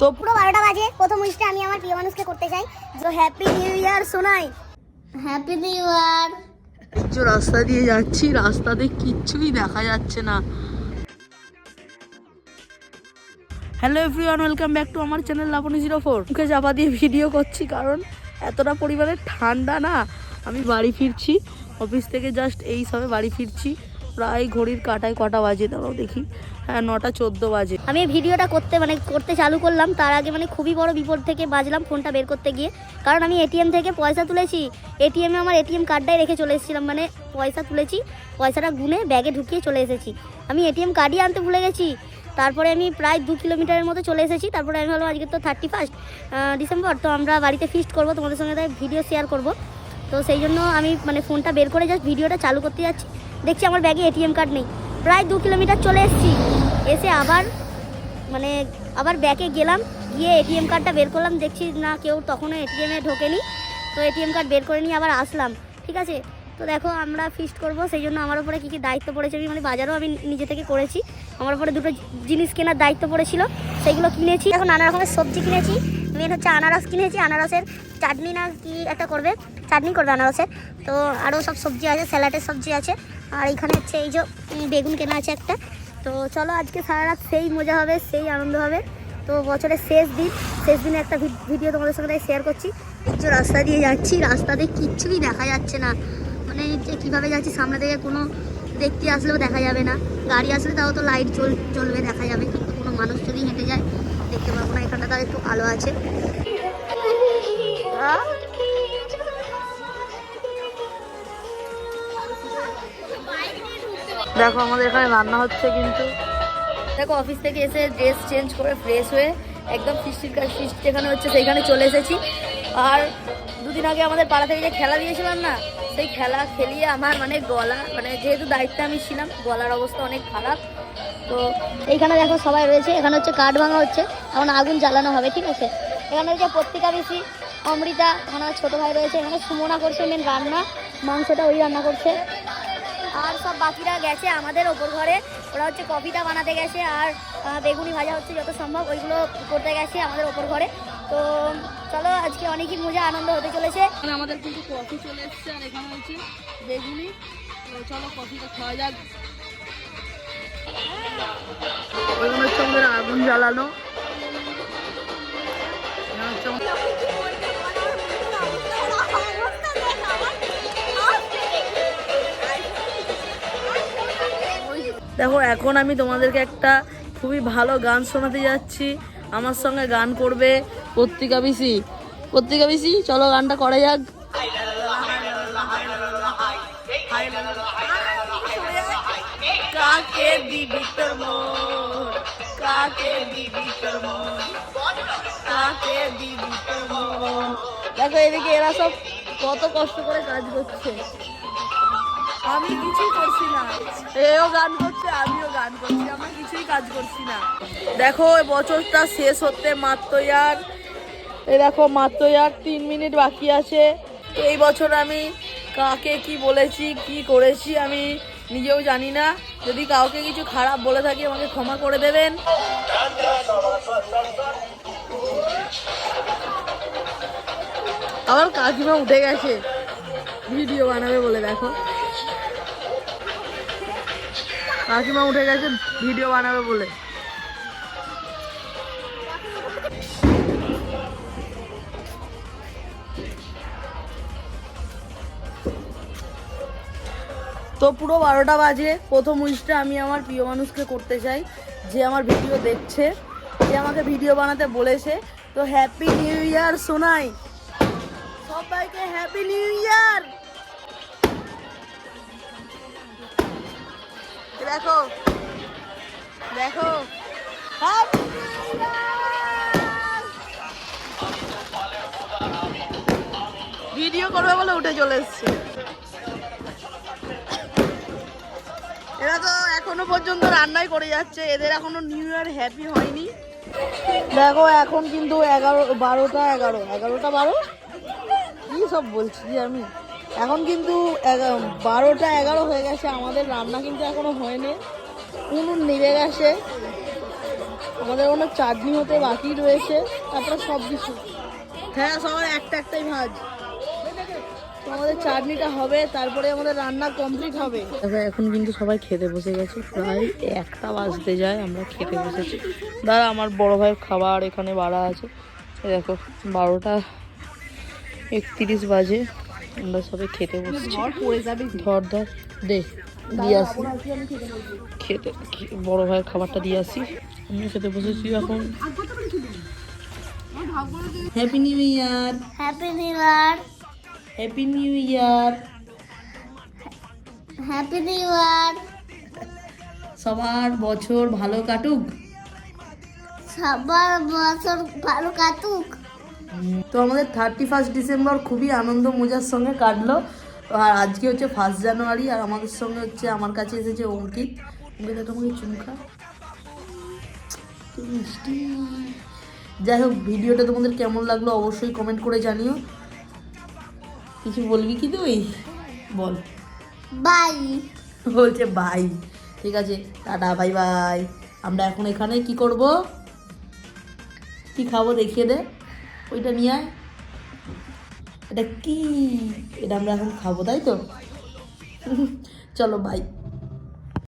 তো পুরো বারোটা বাজে। প্রথম উইশটা আমি আমার প্রিয় মানুষকে করতে চাই। যে হ্যাপি নিউ ইয়ার শোনাই হ্যাপি নিউ ইয়ার যে রাস্তা দিয়ে যাচ্ছি রাস্তাতে কিচ্ছুই দেখা যাচ্ছে না। Hello everyone welcome back to আমার চ্যানেল লাবণী জিরো ফোর মুখে চাপা দিয়ে ভিডিও করছি কারণ এতটা পরিমাণে ঠান্ডা না। আমি বাড়ি ফিরছি অফিস থেকে জাস্ট এই সবে বাড়ি ফিরছি। প্রায় ঘড়ির কাটায় কটা বাজে দাঁড়াও দেখি। হ্যাঁ নটা চোদ্দ বাজে। আমি ভিডিওটা করতে মানে করতে চালু করলাম, তার আগে মানে খুবই বড় বিপদ থেকে বাজলাম ফোনটা বের করতে গিয়ে। কারণ আমি এটিএম থেকে পয়সা তুলেছি, এটিএমে আমার এটিএম কার্ডটাই রেখে চলে এসেছিলাম মানে পয়সা তুলেছি, পয়সাটা গুনে ব্যাগে ঢুকিয়ে চলে এসেছি। আমি এটিএম কার্ডই আনতে ভুলে গেছি, তারপরে আমি প্রায় দু কিলোমিটারের মতো চলে এসেছি, তারপরে আমি ভাবলাম আজকে তো থার্টি ফার্স্ট ডিসেম্বর তো আমরা বাড়িতে ফিস্ট করব, তোমাদের সঙ্গে তাই ভিডিও শেয়ার করব। তো সেই জন্য আমি মানে ফোনটা বের করে জাস্ট ভিডিওটা চালু করতে যাচ্ছি। দেখছি আমার ব্যাগে এটিএম কার্ড নেই। প্রায় দু কিলোমিটার চলে এসেছি। এসে আবার মানে আবার ব্যাকে গেলাম, গিয়ে এটিএম কার্ডটা বের করলাম। দেখছি না কেউ তখনও এটিএমে ঢোকেনি। তো এটিএম কার্ড বের করে নিয়ে আবার আসলাম। ঠিক আছে? তো দেখো আমরা ফিস্ট করব। সেই জন্য আমার উপরে কী কী দায়িত্ব পড়েছে আমি মানে বাজারও আমি নিজে থেকে করেছি। আমার উপরে দুটো জিনিস কেনার দায়িত্ব পড়েছিল। সেইগুলো কিনেছি। এখন নানা রকমের সবজি কিনেছি। মেন হচ্ছে আনারস কিনেছি, আনারসের চাটনি না কি একটা করবে? চাটনি করবে আনারসের। তো আরও সব সবজি আছে, স্যালাডের সবজি আছে। আর এইখানে হচ্ছে এই যে বেগুন কেনা আছে একটা। তো চলো আজকে সারা রাত সেই মজা হবে, সেই আনন্দ হবে। তো বছরের শেষ দিন, শেষ দিনে একটা ভিডিও তোমাদের সঙ্গে শেয়ার করছি। যে রাস্তা দিয়ে যাচ্ছি রাস্তাতে কিচ্ছুই দেখা যাচ্ছে না। মানে যে কীভাবে যাচ্ছি, সামনে থেকে কোনো দেখতে আসলেও দেখা যাবে না। গাড়ি আসলে তাও তো লাইট চল চলবে দেখা যাবে। কিন্তু কোনো মানুষ যদি হেঁটে যায় দেখতে পারব না, এখানটা তাও একটু আলো আছে। দেখো আমাদের এখানে রান্না হচ্ছে কিন্তু। দেখো অফিস থেকে এসে ড্রেস চেঞ্জ করে ফ্রেশ হয়ে একদম ফিস্টির কাজ ফিস্ট যেখানে হচ্ছে সেইখানে চলে এসেছি। আর দুদিন আগে আমাদের পাড়া থেকে যে খেলা দিয়েছিলাম না, সেই খেলা খেলিয়ে আমার মানে গলা মানে যেহেতু দায়িত্বে আমি ছিলাম, গলার অবস্থা অনেক খারাপ। তো এইখানে দেখো সবাই রয়েছে, এখানে হচ্ছে কাঠ ভাঙা হচ্ছে, এখন আগুন জ্বালানো হবে, ঠিক আছে? এখানে হচ্ছে পত্রিকা বেশি অমৃতা, এখানে ছোটো ভাই রয়েছে, এখানে সুমনা করছে মেন রান্না, মাংসটা ওই রান্না করছে। আর সব বাকিরা গেছে আমাদের ওপর ঘরে, ওরা হচ্ছে কফিটা বানাতে গেছে, আর বেগুনি ভাজা হচ্ছে যত সম্ভব, ওইগুলো করতে গেছে আমাদের ওপর ঘরে। তো চলো, আজকে অনেকই মজা, আনন্দ হতে চলেছে। আমাদের কিন্তু কফি চলে এসছে, আর এখানে হচ্ছে বেগুনি। চলো, কফিটা খাওয়া যাক। আমাদের আগুন জ্বালানো দেখো, এখন আমি তোমাদেরকে একটা খুবই ভালো গান শোনাতে যাচ্ছি। আমার সঙ্গে গান করবে পত্রিকা বিসি। পত্রিকা বিসি, চলো গানটা করা যাক। দিবি তোর মন? কাকে দিবি তোর মন? কাকে দিবি তোর দেখো এদিকে এরা সব কত কষ্ট করে কাজ করছে। আমি কিছুই করছি না। এও গান করছে, আমিও গান করছি, আমরা কিছুই কাজ করছি না। দেখো বছরটা শেষ হতে মাত্র আর দেখো, মাত্র আর তিন মিনিট বাকি আছে। এই বছর আমি কাকে কি বলেছি, কি করেছি, আমি নিজেও জানি না। যদি কাউকে কিছু খারাপ বলে থাকি, আমাকে ক্ষমা করে দেবেন। আমার কাকিমা উঠে গেছে। ভিডিও বানাবে বলে, দেখো। কাকিমা উঠে গেছে, ভিডিও বানাবে বলে। তো পুরো বারোটা বাজে। প্রথম উইশটা আমি আমার প্রিয় মানুষকে করতে চাই, যে আমার ভিডিও দেখছে, যে আমাকে ভিডিও বানাতে বলেছে। তো হ্যাপি নিউ ইয়ার শোনাই সবাইকে হ্যাপি নিউ ইয়ার দেখো দেখো! ভিডিও করবে বলে উঠে চলে এসছে। পর্যন্ত রান্নাই করে যাচ্ছে। এদের এখনও নিউ ইয়ার হ্যাপি হয়নি। দেখো, এখন কিন্তু এগারো, বারোটা এগারো। এগারোটা বারো? কি সব বলছি আমি? এখন কিন্তু বারোটা এগারো হয়ে গেছে। আমাদের রান্না কিন্তু এখনও হয়নি। উনুন নিভে গেছে। আমাদের অনেক চাটনি হতে বাকি রয়েছে। তারপরে সব কিছু হ্যাঁ সবার একটা একটাই ভাজ। আমাদের চাটনিটা হবে তারপরে আমাদের রান্না কমপ্লিট হবে। দেখো এখন কিন্তু সবাই খেতে বসে গেছে। প্রায় একটা বাজতে যায় আমরা খেতে বসেছি। দাদা আমার বড় ভাইয়ের খাবার এখানে বাড়া আছে। দেখো বারোটা একত্রিশ বাজে আমরা সবাই খেতে বসেছি। ধর ধর দে দিয়ে আসি। খেতে বড় ভাইয়ের খাবারটা দিয়ে আসি। আমি খেতে বসেছি এখন। Happy new year happy new year happy new year happy new year সবার বছর ভালো কাটুক। সবার বছর ভালো কাটুক। তো আমাদের থার্টি ফার্স্ট ডিসেম্বর খুবই আনন্দ মজার সঙ্গে কাটলো। আর আজকে হচ্ছে ফার্স্ট জানুয়ারি আর আমাদের সঙ্গে হচ্ছে আমার কাছে এসেছে অঙ্কিত। অঙ্কিত তোমাকে চুমকা যাই হোক ভিডিওটা তোমাদের কেমন লাগল অবশ্যই কমেন্ট করে জানিও। কিছু বলবি কি তুই? বল। বাই। বলছে বাই। ঠিক আছে টাটা বাই বাই। আমরা এখন এখানে কি করব? কি খাব দেখিয়ে দে। ওইটা নিয়ে আয়। এটা কি? এটা আমরা এখন খাব তাই তো? চলো বাই।